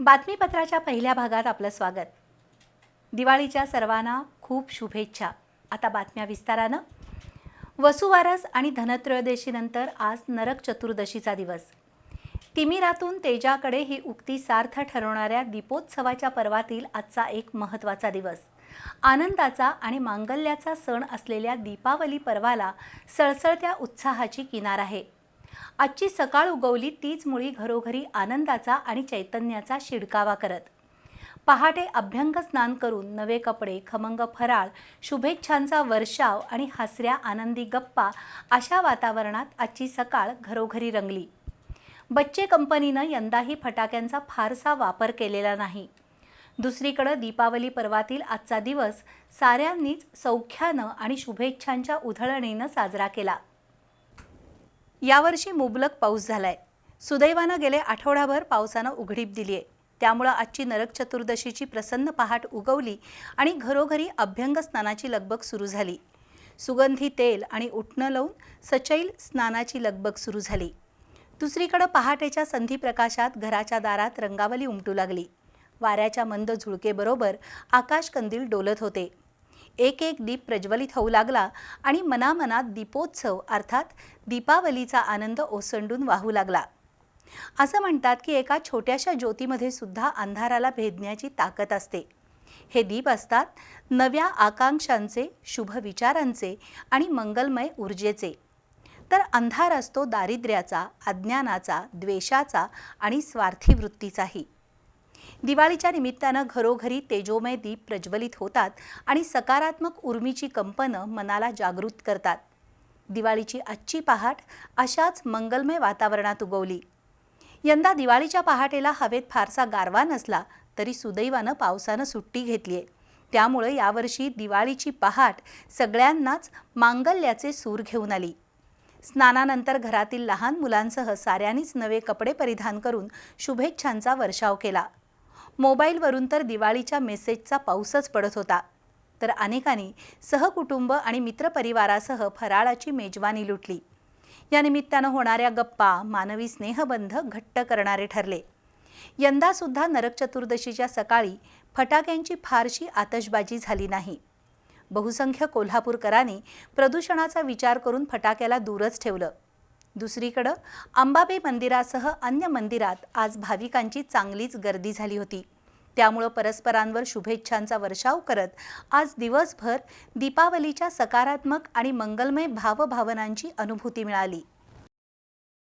बातमीपत्राच्या पहिल्या भागात आपलं स्वागत. दिवाळीच्या सर्वांना खूप शुभेच्छा. आता बातम्या विस्तारानं. वसुवारस आणि धनत्रयोदशीनंतर आज नरक चतुर्दशीचा दिवस. तिमिरातून तेजाकडे ही उक्ती सार्थ ठरवणाऱ्या दीपोत्सवाच्या पर्वातील आजचा एक महत्त्वाचा दिवस. आनंदाचा आणि मांगल्याचा सण असलेल्या दीपावली पर्वाला सळसळत्या उत्साहाची किनार आहे. आजची सकाळ उगवली तीच मुळी घरोघरी आनंदाचा आणि चैतन्याचा शिडकावा करत. पहाटे अभ्यंग स्नान करून नवे कपडे खमंग फराळ शुभेच्छांचा वर्षाव आणि हसऱ्या आनंदी गप्पा अशा वातावरणात आजची सकाळ घरोघरी रंगली. बच्चे कंपनीनं यंदाही फटाक्यांचा फारसा वापर केलेला नाही. दुसरीकडं दीपावली पर्वातील आजचा दिवस साऱ्यांनीच सौख्यानं आणि शुभेच्छांच्या उधळणीनं साजरा केला. यावर्षी मुबलक पाऊस झालाय. सुदैवानं गेले आठवडाभर पावसानं उघडीप दिली आहे त्यामुळं आजची नरक चतुर्दशीची प्रसन्न पहाट उगवली आणि घरोघरी अभ्यंग स्नानाची लगबग सुरू झाली. सुगंधी तेल आणि उठणं लावून सचैल स्नानाची लगबग सुरू झाली. दुसरीकडं पहाटेच्या संधी प्रकाशात घराच्या दारात रंगावली उमटू लागली. वाऱ्याच्या मंद झुळकेबरोबर आकाश कंदील डोलत होते. एक एक दीप प्रज्वलित होऊ लागला आणि मनामनात दीपोत्सव अर्थात दीपावलीचा आनंद ओसंडून वाहू लागला. असं म्हणतात की एका छोट्याशा ज्योतीमध्ये सुद्धा अंधाराला भेदण्याची ताकद असते. हे दीप असतात नव्या आकांक्षांचे शुभ विचारांचे आणि मंगलमय ऊर्जेचे. तर अंधार असतो दारिद्र्याचा अज्ञानाचा द्वेषाचा आणि स्वार्थी वृत्तीचाही दिवाळीच्या निमित्तानं घरोघरी तेजोमय दीप प्रज्वलित होतात आणि सकारात्मक उर्मीची कंपनं मनाला जागृत करतात. दिवाळीची आजची पहाट अशाच मंगलमय वातावरणात उगवली. यंदा दिवाळीच्या पहाटेला हवेत फारसा गारवा नसला तरी सुदैवानं पावसानं सुट्टी घेतली आहे त्यामुळे यावर्षी दिवाळीची पहाट सगळ्यांनाच मांगल्याचे सूर घेऊन आली. स्नानानंतर घरातील लहान मुलांसह साऱ्यांनीच नवे कपडे परिधान करून शुभेच्छांचा वर्षाव केला. मोबाईलवरून तर दिवाळीच्या मेसेजचा पाऊसच पडत होता. तर अनेकांनी सहकुटुंब आणि मित्रपरिवारासह फराळाची मेजवानी लुटली. या निमित्तानं होणाऱ्या गप्पा मानवी स्नेहबंध घट्ट करणारे ठरले. यंदासुद्धा नरक चतुर्दशीच्या सकाळी फटाक्यांची फारशी आतषबाजी झाली नाही. बहुसंख्य कोल्हापूरकरांनी प्रदूषणाचा विचार करून फटाक्याला दूरच ठेवलं. दुसरीकडं अंबाबाई मंदिरासह अन्य मंदिरात आज भाविकांची चांगलीच गर्दी झाली होती. त्यामुळं परस्परांवर शुभेच्छांचा वर्षाव करत आज दिवसभर दीपावलीच्या सकारात्मक आणि मंगलमय भावभावनांची अनुभूती मिळाली.